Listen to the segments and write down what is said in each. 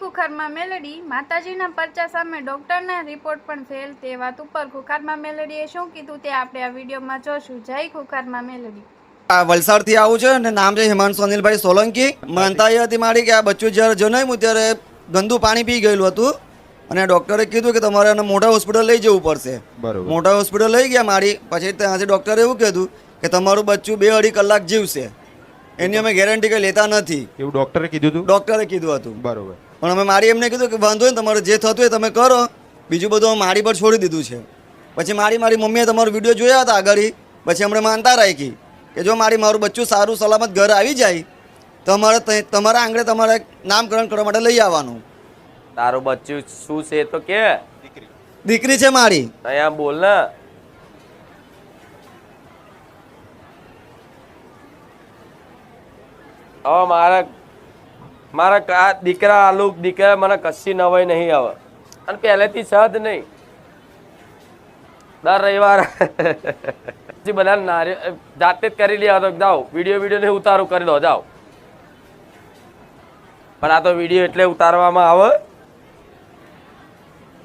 ખુખારમાં મેલડી માતાજીના પરચા સામે ડોક્ટરના રિપોર્ટ પણ ફેલ તે વાત ઉપર ખુખારમાં મેલડીએ શું કીધું તે આપણે આ વિડીયોમાં જોશું. જય ખુખારમાં મેલડી. આ વલસાડથી આવું છે અને નામ છે હિમાંશુ અનિલભાઈ સોલંકી. માનતા એ હતી મારી કે આ બચ્ચું જ્યારે જન્મ્યું ત્યારે ગંદુ પાણી પી ગયેલું હતું. અને ડૉક્ટરે કીધું કે તમારે એને મોટા હોસ્પિટલ લઈ જવું પડશે. બરોબર. મોટા હોસ્પિટલ લઈ ગયા મારી. પછી ત્યાંથી ડૉક્ટરે એવું કીધું કે તમારું બચ્ચું બે અઢી કલાક જીવશે. એની અમે ગેરંટી કંઈ લેતા નથી. એવું ડોક્ટરે કીધું હતું ડૉક્ટરે કીધું હતું. બરોબર. પણ અમે મારી એમને કીધું કે વાંધો નહીં તમારે જે થતું હોય તમે કરો. બીજું બધું મારી પર છોડી દીધું છે. પછી મારી મારી મમ્મીએ તમારો વીડિયો જોયા હતા આગળ પછી અમને માનતા રાખી કે જો મારી મારું બચ્ચું સારું સલામત ઘર આવી જાય તો અમારે તમારા આંગણે તમારે નામકરણ કરવા માટે લઈ આવવાનું. તારું બચ્ચું શું છે તો કે? દીકરી છે મારી. અહીંયા બોલ ને. હવે મારા મારા આ દીકરા આલુક દીકરા મને કશી નવાઈ નહીં આવે. અને પહેલેથી સદ નહીં. દર રવિવાર પછી બધા નારિયેળ જાતે જ કરી લે તો જાઓ વીડિયો વીડિયો ને ઉતારું કરી દો જાઓ. પણ આ તો વીડિયો એટલે ઉતારવામાં આવે.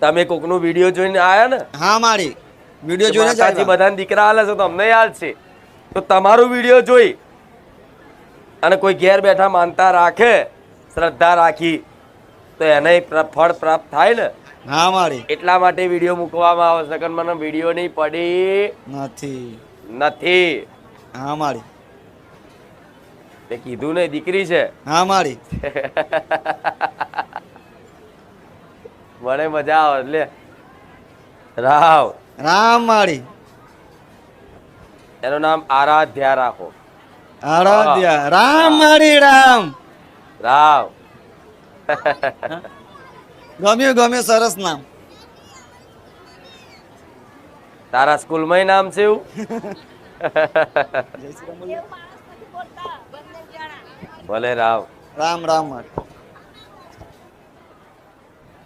તમે કોકનું વીડિયો જોઈને આયા ને? હા મારી. વીડિયો જોઈને સાચી બધાને દીકરા હાલે છે તો અમને યાદ છે. તો તમારું વીડિયો જોઈ અને કોઈ ઘેર બેઠા માનતા રાખે શ્રદ્ધા રાખી તો એને ફળ પ્રાપ્ત થાય ને? ના મારી એટલા માટે વીડિયો મૂકવામાં આવે નકર મને વીડિયો નહીં પડી નથી. નથી. હા મારી તે કીધું ને દીકરી છે? હા મારી મને મજા આવે એટલે રાવ. રામ મારી એનું નામ આરાધ્યા રાખો. આરાધ્યા. રામ મારી રામ. રાવ. ગમ્યું ગમ્યું સરસ નામ. તારા સ્કૂલમાં નામ છે એવું? ભલે રાવ. રામ રામ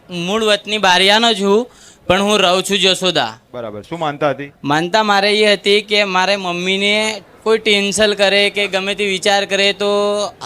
મૂળ વતની બારિયાનો છું પણ હું રહું છું જસોદા બરાબર. શું માનતા હતી? માનતા મારે એ હતી કે મારે મમ્મીને કોઈ ટેન્શન કરે કે ગમે તે વિચાર કરે તો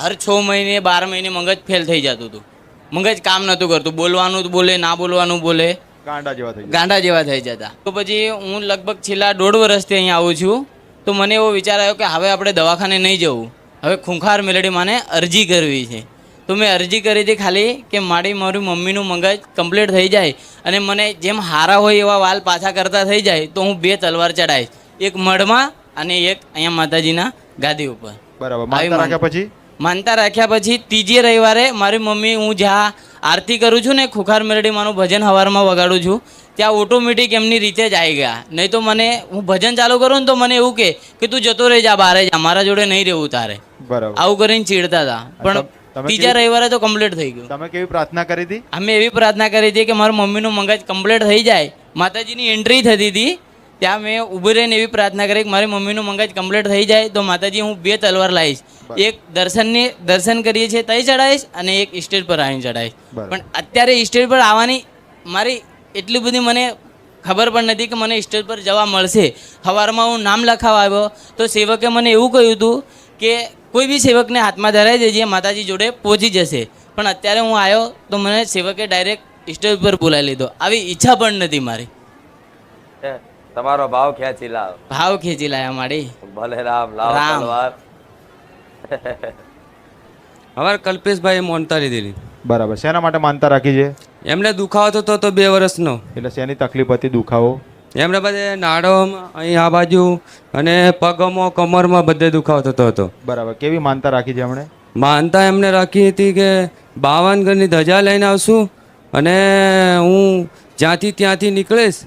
હર છ મહિને બાર મહિને મગજ ફેલ થઈ જતું હતું. મગજ કામ નહોતું કરતું. બોલવાનું બોલે ના બોલવાનું બોલે. ગાંડા જેવા થઈ ગાંડા જેવા થઈ જતા. તો પછી હું લગભગ છેલ્લા દોઢ વર્ષથી અહીંયા આવું છું. તો મને એવો વિચાર આવ્યો કે હવે આપણે દવાખાને નહીં જવું. હવે ખૂંખાર મેલેડી માને અરજી કરવી છે. તો મેં અરજી કરી હતી ખાલી કે મારી મારી મમ્મીનું મગજ કમ્પ્લીટ થઈ જાય અને મને જેમ હારા હોય એવા વાલ પાછા કરતા થઈ જાય તો હું બે તલવાર ચડાવીશ એક મઢમાં અને એક અહીંયા માતાજીના ગાદી ઉપર. બરાબર. માનતા રાખ્યા પછી? માનતા રાખ્યા પછી ત્રીજે રવિવારે મારી મમ્મી હું જ્યાં આરતી કરું છું ને ખુખાર મેરડી માનું ભજન હવારમાં વગાડું છું ત્યાં ઓટોમેટિક એમની રીતે જ આવી ગયા. નહીં તો મને હું ભજન ચાલુ કરું ને તો મને એવું કે કે તું જતો રહી જા બારે જા મારા જોડે નહીં રહેવું તારે. બરાબર. આવું કરીને ચીડતા હતા. પણ ત્રીજા રવિવારે તો કમ્પ્લીટ થઈ ગયું. તમે કેવી પ્રાર્થના કરી હતી? અમે એવી પ્રાર્થના કરી હતી કે મારું મમ્મીનું મગજ કમ્પ્લીટ થઈ જાય. માતાજીની એન્ટ્રી થતી હતી. ત્યાં મેં ઊભી રહીને એવી પ્રાર્થના કરી કે મારી મમ્મીનું મંગાજ કમ્પ્લીટ થઈ જાય તો માતાજી હું બે તલવાર લાવીશ. એક દર્શનની દર્શન કરીએ છીએ તઈ ચડાવીશ અને એક સ્ટેજ પર આવીને ચડાવીશ. પણ અત્યારે સ્ટેજ પર આવવાની મારી એટલી બધી મને ખબર પણ નથી કે મને સ્ટેજ પર જવા મળશે. સવારમાં હું નામ લખાવા આવ્યો તો સેવકે મને એવું કહ્યું હતું કે કોઈ બી સેવકને હાથમાં ધરાવી દેજે માતાજી જોડે પહોંચી જશે. પણ અત્યારે હું આવ્યો તો મને સેવકે ડાયરેક્ટ સ્ટેજ પર બોલાવી લીધો. આવી ઈચ્છા પણ નથી મારી. તમારો ભાવ ખેંચી લાવ ભાવ ખેંચી લાય અમારી? ભલે રામ લાવ. તલવાર. અમારે કલ્પેશભાઈ મોનતા લીધેલી. બરાબર. શેના માટે માનતા રાખી છે? એમને દુખાવો થતો હતો બે વર્ષનો. એટલે શેની તકલીફ હતી દુખાવો? એમને બધે નાડોમાં અહીં આ બાજુ અને પગમાં કમરમાં બધે દુખાવો થતો હતો. બરાબર. કેવી માનતા રાખી છે એમણે? માનતા એમને રાખી હતી કે બાવન ઘરની ધજા લઈને આવશું અને હું જ્યાંથી ત્યાંથી નીકળીશ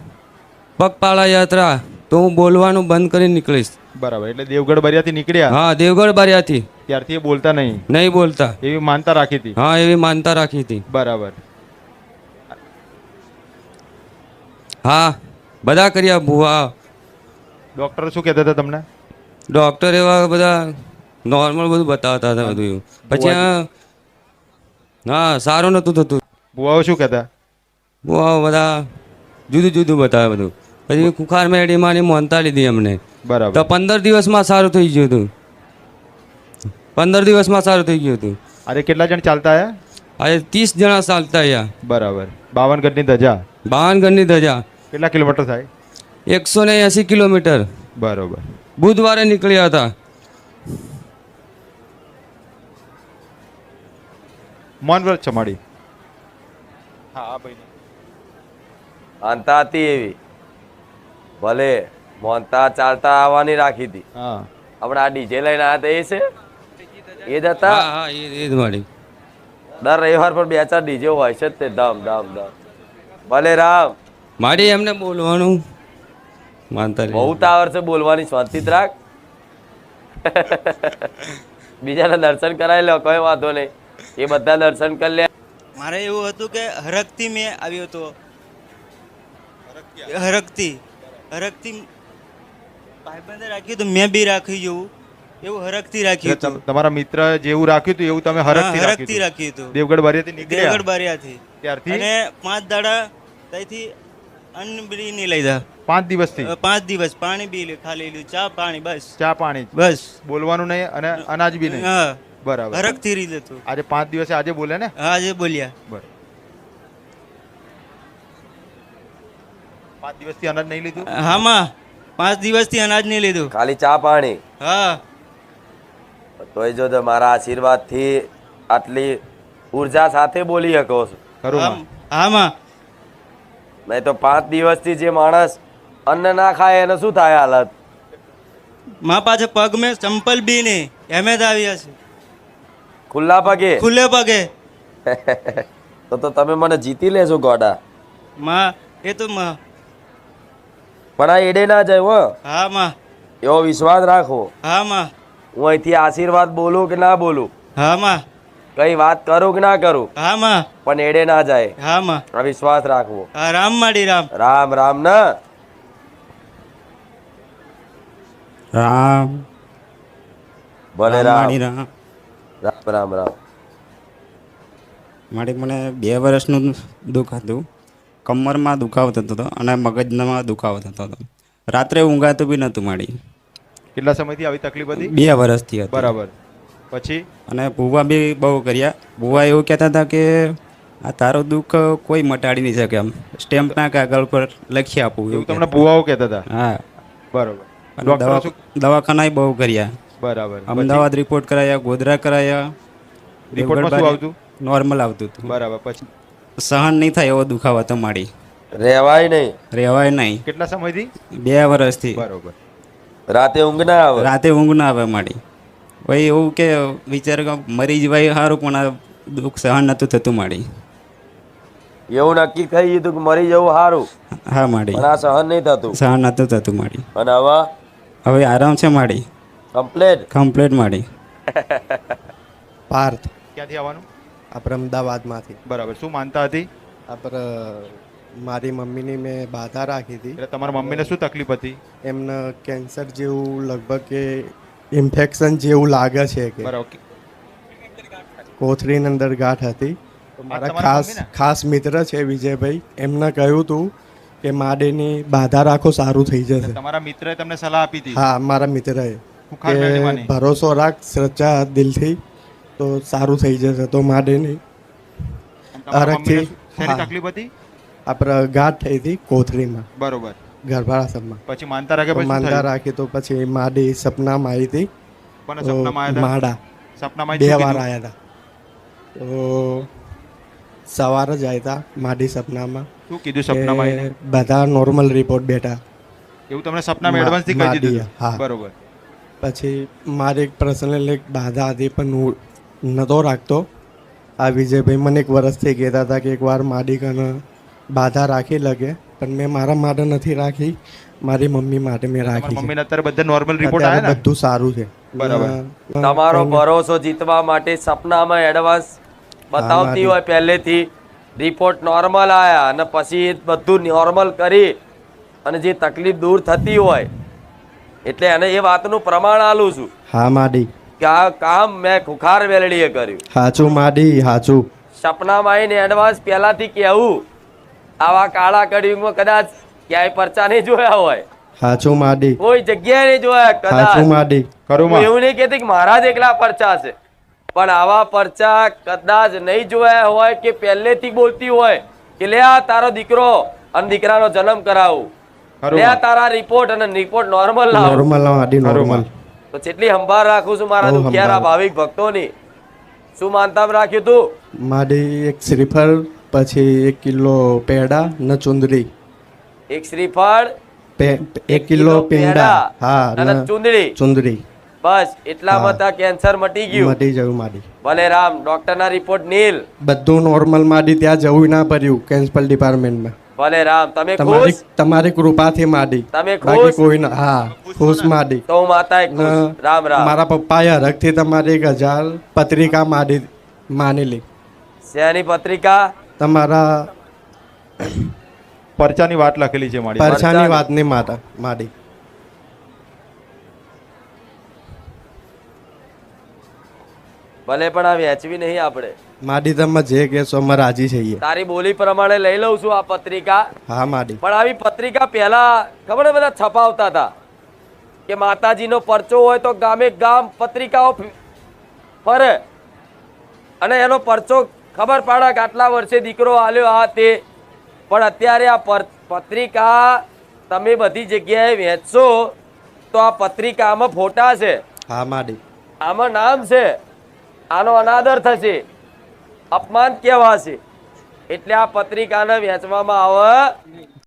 પગપાળા યાત્રા તો હું બોલવાનું બંધ કરી નીકળીશ. બરાબર એટલે દેવગઢ બરિયાથી નીકળ્યા? હા દેવગઢ બારિયાથી. ત્યારથી એ બોલતા નહીં? નહીં બોલતા. એવી માનતા રાખી હતી? હા એવી માનતા રાખી હતી. બરાબર. હા બધા કર્યા ભુવા. ડોક્ટર શું કહેતા હતા તમને? ડોક્ટર એવા બધા નોર્મલ બધું બતાવતા હતા બધું પછી હા સારું નહોતું થતું. ભૂવાઓ શું કહેતા? ભૂવાઓ બધા જુદું જુદું બતાવે બધું. પછી કુખાર મેડીમાં મોનતા લીધી અમને બરાબર. તો પંદર દિવસમાં સારું થઈ ગયું હતું. પંદર દિવસમાં સારું થઈ ગયું હતું. અરે કેટલા જણ ચાલતા આવ્યા આજે ત્રીસ જણા ચાલતા આવ્યા બરાબર. બાવનગઢની ધજા? બાવનગઢની ધજા. કેટલા કિલોમીટર થાય? એકસો ને એસી કિલોમીટર. બરાબર. બુધવારે નીકળ્યા હતા. મૌન ચમાડી હા હા ભાઈ. અંતા હતી એવી. ભલે મોનતા ચાલતા આવવાની રાખી હતી. હા. આપણે આ ડીજે લઈને આવ્યા હતા એ છે. એ જ હતા? હા હા એ એ જ મારી. દર રવિવાર પર બે ચાર ડીજે હોય છે તે ધામ ધામ ધામ ભલે રામ. મારી એમને બોલવાનું. માનતા બહુ તાવર છે બોલવાની શાંતિ રાખ. બીજાના દર્શન કરાવી લો કોઈ વાંધો નહીં. એ બધા દર્શન કરી લે. મારે એવું હતું કે હરકતી મેં આવ્યો હતો હરકથી હરકથી ભાઈબંધે રાખ્યું તો મેં બી રાખ્યું જેવું. એવું હરકથી રાખ્યું હતું. તમારા મિત્ર જેવું રાખ્યું હતું એવું તમે હરખથી હરખથી. રાખ્યું હતું. દેવગઢ બારિયાથી નીકળ્યા? દેવગઢ બારિયાથી. ત્યારથી? અને પાંચ દાડા ત્યાંથી અન્ન બી નહીં લીધા. પાંચ દિવસથી? પાંચ દિવસ પાણી બી ખાલી લીધું. ચા પાણી બસ. ચા પાણી બસ. બોલવાનું નહીં અને અનાજ બી નહીં? બરાબર. હરકથી રીતે આજે પાંચ દિવસે આજે બોલે ને? આજે બોલ્યા. બરાબર. પાંચ દિવસથી અનાજ નહીં લીધું? હામાં પાંચ દિવસથી અનાજ નહીં લીધું. ખાલી ચા પાણી? હા. તોય જો તો મારા આશીર્વાદથી આટલી ઊર્જા સાથે બોલી શકો છો? હામાં નહીં તો પાંચ દિવસથી જે માણસ અન્ન ના ખાય એને શું થાય હાલત? માં પાછે પગ મેં ચંપલ બી નહીં એમ જ આવ્યા છે. ખુલ્લા પગે? ખુલ્લે પગે. તો તો તમે મને જીતી લેશો ગોડા. માં એ તો માં પણ આ એડે ના જાય હો. હા માં. એવો વિશ્વાસ રાખો. હા માં. હું અહીંથી આશીર્વાદ બોલું કે ના બોલું? હા માં. કઈ વાત કરું કે ના કરું? હા માં. પણ એડે ના જાય. હા માં. આ વિશ્વાસ રાખવો. હા રામ માડી રામ. રામ રામ ના. રામ. ભલે રામ રામ. રામ. રામ માટે મને બે વર્ષનું દુઃખ હતું. કમરમાં દુખાવો થતો હતો અને મગજમાં દુખાવો થતો હતો. રાત્રે ઊંઘાતું બી નહોતું મારી કેટલા સમયથી આવી તકલીફ હતી? બે વર્ષથી હતી. બરાબર. પછી? અને ભૂવા બી બહુ કર્યા. ભૂવા એવું કહેતા હતા કે આ તારો દુઃખ કોઈ મટાડી નહીં શકે એમ. સ્ટેમ્પના કાગળ પર લખી આપું. એવું તમને ભૂવાઓ કહેતા હતા? હા. બરોબર. અને ડોક્ટર દવા શું? દવાખાનાય બહુ કર્યા. બરાબર. અમદાવાદ રિપોર્ટ કરાયા ગોધરા કરાયા. રિપોર્ટમાં શું આવતું? નોર્મલ આવતું હતું. બરાબર. પછી? સહન નહીં થાય એવો દુખાવો હતો મારી રહેવાય નહીં. રહેવાય નહીં. કેટલા સમયથી? બે વર્ષથી. બરોબર. રાતે ઊંઘ ના આવે? રાતે ઊંઘ ના આવે મારી. ભાઈ એવું કે વિચાર કે મરી જવાય સારું પણ આ દુઃખ સહન નતું થતું મારી. એવું નક્કી થઈ ગયું કે મરી જવું સારું? હા મારી. પણ આ સહન નહીં થતું? સહન નતું થતું મારી. અને હવે? હવે આરામ છે મારી. કમ્પ્લેટ? કમ્પ્લેટ મારી. પાર્થ. ક્યાંથી આવવાનું? આપણે અમદાવાદમાંથી. બરાબર. શું માનતા હતી? આપણે મારી મમ્મીની મેં બાધા રાખી હતી. એટલે તમારા મમ્મીને શું તકલીફ હતી? એમને કેન્સર જેવું લગભગ કે ઇન્ફેક્શન જેવું લાગે છે કે. બરાબર. કોથળીની અંદર ગાંઠ હતી. તો મારા ખાસ ખાસ મિત્ર છે વિજયભાઈ. એમને કહ્યું હતું કે માડેની બાધા રાખો સારું થઈ જશે. તમારા મિત્રએ તમને સલાહ આપી હતી? હા મારા મિત્રએ. ભરોસો રાખ શ્રદ્ધા દિલથી. તો સારું થઈ જશે તો માડેની નહીં. અરગથી- શેની તકલીફ હતી? આપણે ગાંઠ થઈ હતી કોથળીમાં. બરોબર. ગર્ભાશયમાં પછી માનતા રાખે પછી માનતા રાખી તો પછી માડી સપનામાં આવી હતી. સપનામાં માડા. સપનામાં બે વાર? આવ્યા હતા. તો સવારે જ આવ્યા હતા માડી સપનામાં. શું કીધું સપનામાં બધા નોર્મલ રિપોર્ટ બેઠા. એવું તમને સપનામાં મા- એડવાન્સથી કહી દીધું? હા. બરોબર. પછી મારી એક પર્સનલ એક બાધા હતી પણ હું નહોતો રાખતો. આ વિજયભાઈ મને એક વર્ષથી કહેતા હતા કે એકવાર માડી કને બાધા રાખી લગે પણ મેં મારા માટે નથી રાખી મારી મમ્મી માટે મેં રાખી મમ્મી અત્યારે બધા નોર્મલ રિપોર્ટ આવ્યા બધું સારું છે. બરાબર. તમારો ભરોસો જીતવા માટે સપનામાં એડવાન્સ બતાવતી હોય પહેલેથી. રિપોર્ટ નોર્મલ આવ્યા અને પછી બધું નોર્મલ કરી અને જે તકલીફ દૂર થતી હોય એટલે એને એ વાતનું પ્રમાણ આલું છું. હા માડી કે આ કામ મેં ખુખાર વેલડીએ કર્યું. હાચું માડી હાચું. સપનામાં આવીને એડવાન્સ પહેલાથી કહેવું. આવા કાળા કડિયુગમાં કદાચ ક્યાંય પરચા નહીં જોયા હોય. હાચું માડી. કોઈ જગ્યાએ નહીં જોયા હાચું કદાચ માડી. કરું માં એવું નહીં કહેતી કે મારા જ એકલા પરચા છે. પણ આવા પરચા કદાચ નહીં જોયા હોય કે પહેલેથી બોલતી હોય કે લે આ તારો દીકરો અને દીકરાનો જન્મ કરાવું. લે આ તારા રિપોર્ટ અને રિપોર્ટ નોર્મલ લાવ. નોર્મલ નોર્મલ તો જેટલી સંભાળ રાખું છું મારા દુખિયારા. ભાવિક ભક્તોની. શું માનતા રાખ્યું તું? માડી એક શ્રીફળ પછી એક કિલો પેડા ને ચુંદડી. એક શ્રીફળ એક કિલો પેડા. હા અને ચુંદડી. ચુંદડી. બસ એટલામાં હા. તા કેન્સર મટી ગયું. મટી જવું માડી ભલે રામ ડોક્ટરના રિપોર્ટ નીલ. બધું નોર્મલ માડી ત્યાં જવું ના પડ્યું કેન્સપલ ડિપાર્ટમેન્ટમાં ભલે રામ તમે ખુશ? તમારી કૃપાથી માડી. તમે ખુશ? કોઈ ના હા ખુશ માડી. તો માતા રામ રામ. મારા પપ્પાએ હરખથી તમારી એક હજાર પત્રિકા માડી માનેલી શેની પત્રિકા? તમારા પરચાની વાત લખેલી છે મારી. પરચાની. વાતની માતા માડી. ભલે પણ આ વેચવી નહીં આપણે. માડી તમે જે કહેશો અમે રાજી છીએ. તારી બોલી પ્રમાણે લઈ લઉં છું આ પત્રિકા. હા માડી. પણ આવી પત્રિકા પહેલા ખબર બધા છપાવતા હતા કે માતાજીનો પરચો હોય તો ગામે ગામ પત્રિકાઓ ફરે. અને એનો પરચો ખબર પાડે કે આટલા વર્ષે દીકરો આલ્યો આ તે. પણ અત્યારે આ પત્રિકા તમે બધી જગ્યાએ વેચશો તો આ પત્રિકામાં ફોટા છે. હા માડી. આમાં નામ છે. આનો અનાદર થશે. અપમાન કહેવાશે એટલે આ પત્રિકાને વેચવામાં આવે